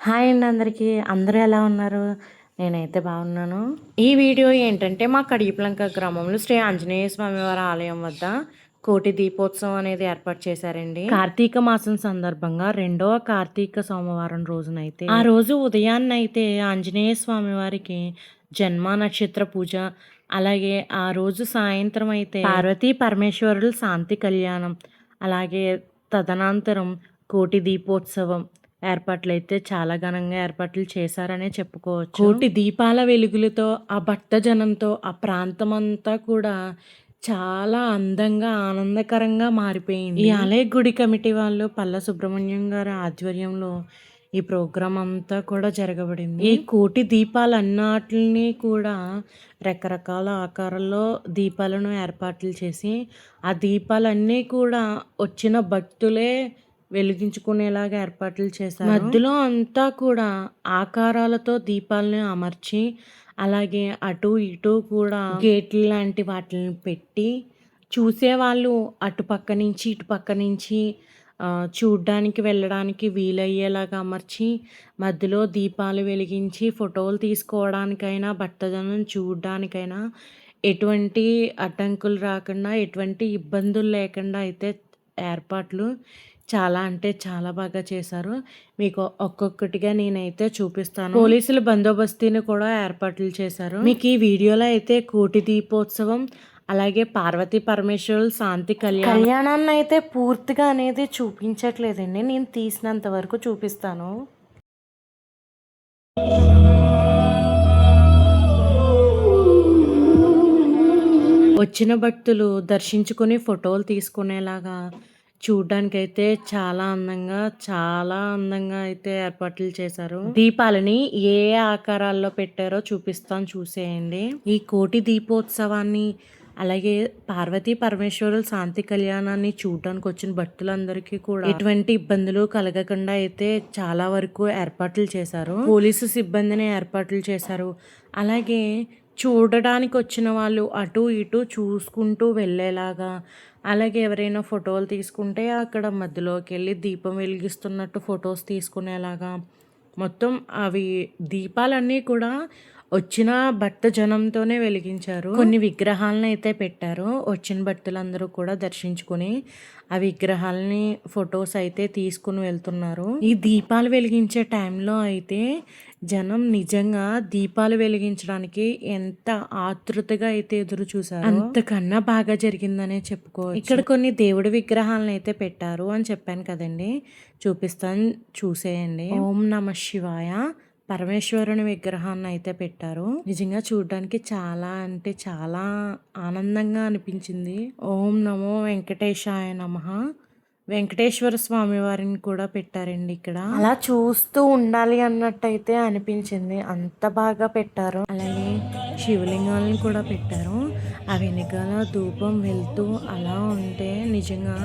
Hi అండి అందరికీ. అందరూ ఎలా ఉన్నారు? నేనైతే బాగున్నాను. ఈ వీడియో ఏంటంటే మా కడియప్లంక గ్రామంలో శ్రీ ఆంజనేయ స్వామి వారి ఆలయం వద్ద కోటి దీపోత్సవం అనేది ఏర్పాటు చేశారండి. కార్తీక మాసం సందర్భంగా రెండవ కార్తీక సోమవారం రోజునైతే ఆ రోజు ఉదయాన్నైతే ఆంజనేయ స్వామి వారికి జన్మ నక్షత్ర పూజ అలాగే ఆ రోజు సాయంత్రం అయితే పార్వతీ పరమేశ్వరుడు శాంతి కళ్యాణం అలాగే తదనంతరం కోటి దీపోత్సవం ఏర్పాట్లు అయితే చాలా ఘనంగా ఏర్పాట్లు చేశారనే చెప్పుకోవచ్చు. కోటి దీపాల వెలుగులతో ఆ భక్త జనంతో ఆ ప్రాంతం అంతా కూడా చాలా అందంగా ఆనందకరంగా మారిపోయింది. ఈ ఆలయ గుడి కమిటీ వాళ్ళు పల్ల సుబ్రహ్మణ్యం గారి ఆధ్వర్యంలో ఈ ప్రోగ్రాం అంతా కూడా జరగబడింది. ఈ కోటి దీపాలన్నిటిని కూడా రకరకాల ఆకారాల్లో దీపాలను ఏర్పాట్లు చేసి ఆ దీపాలన్నీ కూడా వచ్చిన భక్తులే వెలిగించుకునేలాగా ఏర్పాట్లు చేశారు. మధ్యలో అంతా కూడా ఆకారాలతో దీపాలను అమర్చి అలాగే అటు ఇటు కూడా గేట్లు లాంటి వాటిని పెట్టి చూసేవాళ్ళు అటు పక్క నుంచి ఇటు పక్క నుంచి చూడ్డానికి వెళ్ళడానికి వీలయ్యేలాగా అమర్చి మధ్యలో దీపాలు వెలిగించి ఫోటోలు తీసుకోవడానికైనా భక్తజనం చూడడానికైనా ఎటువంటి అడ్డంకులు రాకుండా ఎటువంటి ఇబ్బందులు లేకుండా అయితే ఏర్పాట్లు చాలా అంటే చాలా బాగా చేశారు. మీకు ఒక్కొక్కటిగా నేనైతే చూపిస్తాను. పోలీసుల బందోబస్తుని కూడా ఏర్పాట్లు చేశారు. మీకు ఈ వీడియోలో అయితే కోటి దీపోత్సవం అలాగే పార్వతీ పరమేశ్వరులు శాంతి కళ్యాణం కళ్యాణాన్ని అయితే పూర్తిగా అనేది చూపించట్లేదండి. నేను తీసినంత వరకు చూపిస్తాను. వచ్చిన భక్తులు దర్శించుకుని ఫోటోలు తీసుకునేలాగా చూడ్డానికైతే చాలా అందంగా చాలా అందంగా అయితే ఏర్పాట్లు చేశారు. దీపాలని ఏ ఆకారాల్లో పెట్టారో చూపిస్తాను చూసేయండి. ఈ కోటి దీపోత్సవాన్ని అలాగే పార్వతీ పరమేశ్వరుల శాంతి కళ్యాణాన్ని చూడడానికి వచ్చిన భక్తులందరికీ కూడా ఎటువంటి ఇబ్బందులు కలగకుండా అయితే చాలా వరకు ఏర్పాట్లు చేశారు. పోలీసు సిబ్బందిని ఏర్పాట్లు చేశారు. అలాగే చూడడానికి వచ్చిన వాళ్ళు అటు ఇటు చూసుకుంటూ వెళ్ళేలాగా. అలాగే ఎవరైనా ఫోటోలు తీసుకుంటే అక్కడ మధ్యలోకి వెళ్ళి దీపం వెలిగిస్తున్నట్టు ఫొటోస్ తీసుకునేలాగా. మొత్తం అవి దీపాలన్నీ కూడా వచ్చిన భక్త జనంతోనే వెలిగించారు. కొన్ని విగ్రహాలను అయితే పెట్టారు. వచ్చిన భక్తులందరూ కూడా దర్శించుకుని ఆ విగ్రహాలని ఫొటోస్ అయితే తీసుకుని వెళ్తున్నారు. ఈ దీపాలు వెలిగించే టైంలో అయితే జనం నిజంగా దీపాలు వెలిగించడానికి ఎంత ఆతృతగా అయితే ఎదురు చూసారు అంతకన్నా బాగా జరిగిందనే చెప్పుకోవచ్చు. ఇక్కడ కొన్ని దేవుడి విగ్రహాలను అయితే పెట్టారు అని చెప్పాను కదండి. చూపిస్తాను చూసేయండి. ఓం నమ శివాయ. పరమేశ్వరుని విగ్రహాన్ని అయితే పెట్టారు. నిజంగా చూడడానికి చాలా అంటే చాలా ఆనందంగా అనిపించింది. ఓం నమో వెంకటేశాయ నమ. వెంకటేశ్వర స్వామి వారిని కూడా పెట్టారండి ఇక్కడ. అలా చూస్తూ ఉండాలి అన్నట్టయితే అనిపించింది. అంత బాగా పెట్టారు. అలాగే శివలింగాలను కూడా పెట్టారు. ఆ వెనకాల ధూపం వెళ్తూ అలా ఉంటే నిజంగా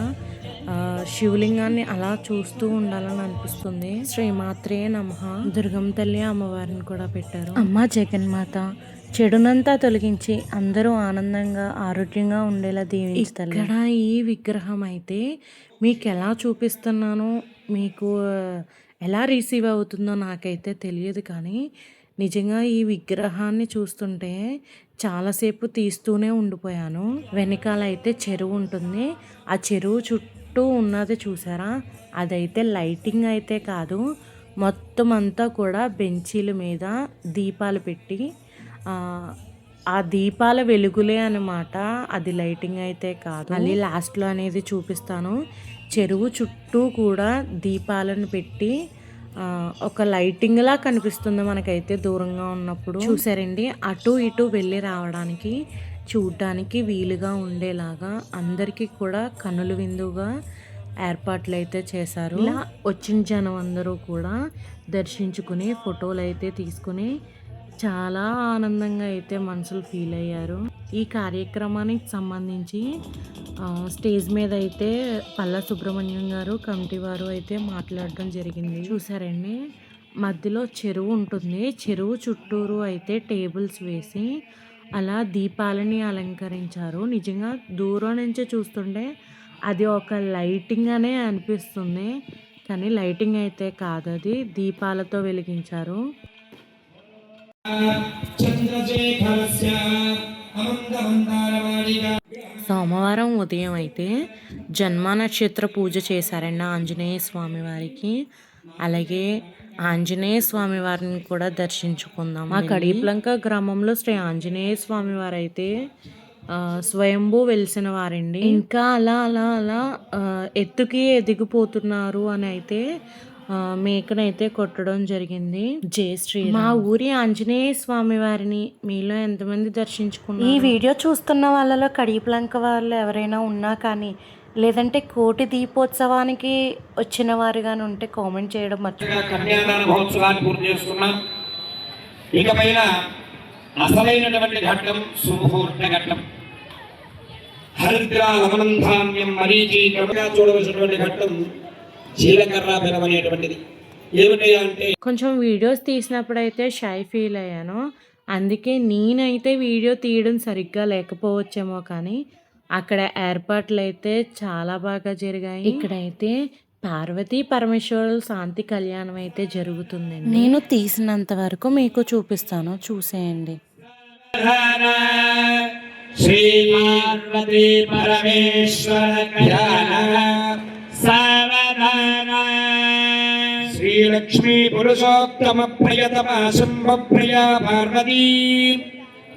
శివలింగాన్ని అలా చూస్తూ ఉండాలని అనిపిస్తుంది. శ్రీమాత్రే నమ. దుర్గం తల్లి అమ్మవారిని కూడా పెట్టారు. అమ్మ జగన్మాత చెడునంతా తొలగించి అందరూ ఆనందంగా ఆరోగ్యంగా ఉండేలా దీవిస్తారు ఇక్కడ ఈ విగ్రహం అయితే మీకు ఎలా చూపిస్తున్నానో మీకు ఎలా రిసీవ్ అవుతుందో నాకైతే తెలియదు కానీ నిజంగా ఈ విగ్రహాన్ని చూస్తుంటే చాలాసేపు తీస్తూనే ఉండిపోయాను. వెనకాల అయితే చెరువు ఉంటుంది. ఆ చెరువు చుట్టూ ఉన్నది చూసారా? అదైతే లైటింగ్ అయితే కాదు. మొత్తం అంతా కూడా బెంచీల మీద దీపాలు పెట్టి ఆ దీపాల వెలుగులే అనమాట అది లైటింగ్ అయితే కాదు. మళ్ళీ లాస్ట్లో అనేది చూపిస్తాను. చెరువు చుట్టూ కూడా దీపాలను పెట్టి ఒక లైటింగ్ లా కనిపిస్తుంది మనకైతే దూరంగా ఉన్నప్పుడు. చూసారండి? అటు ఇటు వెళ్ళి రావడానికి చూడటానికి వీలుగా ఉండేలాగా అందరికీ కూడా కనులు విందుగా ఏర్పాట్లు అయితే చేశారు. ఇలా వచ్చిన జనం అందరూ కూడా దర్శించుకుని ఫోటోలు అయితే తీసుకుని చాలా ఆనందంగా అయితే మనుషులు ఫీల్ అయ్యారు. ఈ కార్యక్రమానికి సంబంధించి స్టేజ్ మీద అయితే పల్ల సుబ్రహ్మణ్యం గారు కమిటీ వారు అయితే మాట్లాడడం జరిగింది. చూసారండి? మధ్యలో చెరువు ఉంటుంది. చెరువు చుట్టూరు అయితే టేబుల్స్ వేసి అలా దీపాలని అలంకరించారు. నిజంగా దూరం నుంచి చూస్తుంటే అది ఒక లైటింగ్ అనే అనిపిస్తుంది. కానీ లైటింగ్ అయితే కాదు అది దీపాలతో వెలిగించారు. సోమవారం ఉదయం అయితే జన్మ నక్షత్ర పూజ చేశారండి ఆంజనేయ స్వామి వారికి. అలాగే ఆంజనేయ స్వామి వారిని కూడా దర్శించుకుందాం మా కడిప్లంక గ్రామంలో శ్రీ ఆంజనేయ స్వామి వారు అయితే స్వయంభూ వెలిసిన వారండి. ఇంకా అలా అలా అలా ఎత్తుకి ఎదిగిపోతున్నారు అని అయితే మేకనైతే కొట్టడం జరిగింది. జయ శ్రీ మా ఊరి ఆంజనేయ స్వామి వారిని మీలో ఎంతమంది దర్శించుకున్నారు? ఈ వీడియో చూస్తున్న వాళ్ళలో కడియప్లంక వాళ్ళు ఎవరైనా ఉన్నా కానీ లేదంటే కోటి దీపోత్సవానికి వచ్చిన వారు కానీ ఉంటే కామెంట్ చేయడం మర్చిపోకండి. కన్యాదాన మహోత్సవాన్ని పూర్తి చేసుకున్నాం. ఇకపైన అసలైనటువంటి ఘట్టం సుముహూర్త ఘట్టం. హరిద్ర లవనంధాన్యం మరీచి క్రమంగా చూడవలసినటువంటి ఘట్టం అనేటువంటిది. అంటే కొంచెం వీడియోస్ తీసినప్పుడు అయితే షై ఫీల్ అయ్యాను. అందుకే నేనైతే వీడియో తీయడం సరిగ్గా లేకపోవచ్చేమో కానీ అక్కడ ఏర్పాట్లు అయితే చాలా బాగా జరిగాయి. ఇక్కడైతే పార్వతీ పరమేశ్వరుల శాంతి కళ్యాణం అయితే జరుగుతుందండి. నేను తీసినంత వరకు మీకు చూపిస్తాను. చూసేయండి. శ్రీ పార్వతీ పరమేశ్వర కళ్యాణ. శ్రీలక్ష్మీ పురుషోత్తమ ప్రియతమ శంభ ప్రియా పార్వతీ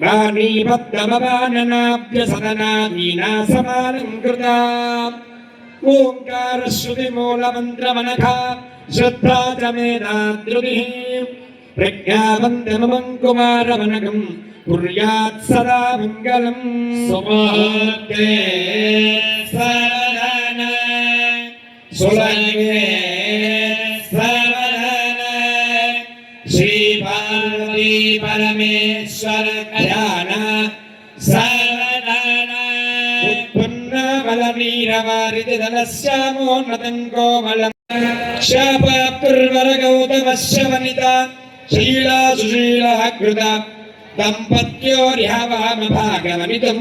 వాణీపద్మవాననాభ్య సదనాదీనా సమాలంకృత ఓంకార శృతి మూల మంత్రమనఖ శ్రద్ధా చ మేధాద్రుతి పార్వతీ పరమేశ్వర కళ్యాణ సవధాన ఉత్పన్న బల వీరవారిది ధనశ్యామోన్నతం కోమలం శాపాపుర్వర గౌతమస్య వనిత శీలా సుశీలా కృత దంపత్యోర్యవామ భాగవనితం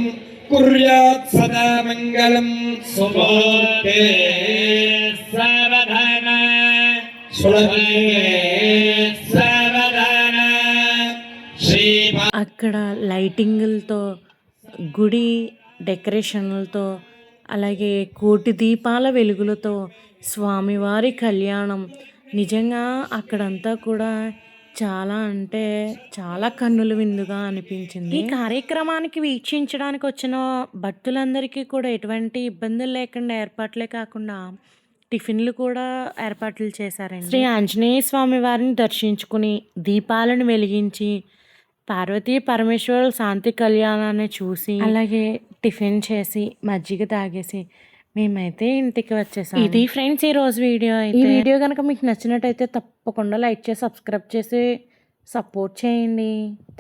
అక్కడ లైటింగులతో గుడి డెకరేషన్లతో అలాగే కోటి దీపాల వెలుగులతో స్వామివారి కళ్యాణం. నిజంగా అక్కడంతా కూడా చాలా అంటే చాలా కన్నుల విందుగా అనిపించింది. ఈ కార్యక్రమానికి వీక్షించడానికి వచ్చిన భక్తులందరికీ కూడా ఎటువంటి ఇబ్బందులు లేకుండా ఏర్పాట్లే కాకుండా టిఫిన్లు కూడా ఏర్పాట్లు చేశారండి. శ్రీ ఆంజనేయ స్వామి వారిని దర్శించుకుని దీపాలను వెలిగించి పార్వతీ పరమేశ్వరుల శాంతి కళ్యాణాన్ని చూసి అలాగే టిఫిన్ చేసి మజ్జిగ తాగేసి మేమైతే ఇంటికి వచ్చేసాం. ఇది ఫ్రెండ్స్ ఈ రోజు వీడియో అయితే ఈ వీడియో కనుక మీకు నచ్చినట్టయితే తప్పకుండా లైక్ చేసి సబ్స్క్రైబ్ చేసి సపోర్ట్ చేయండి.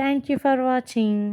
Thank you for watching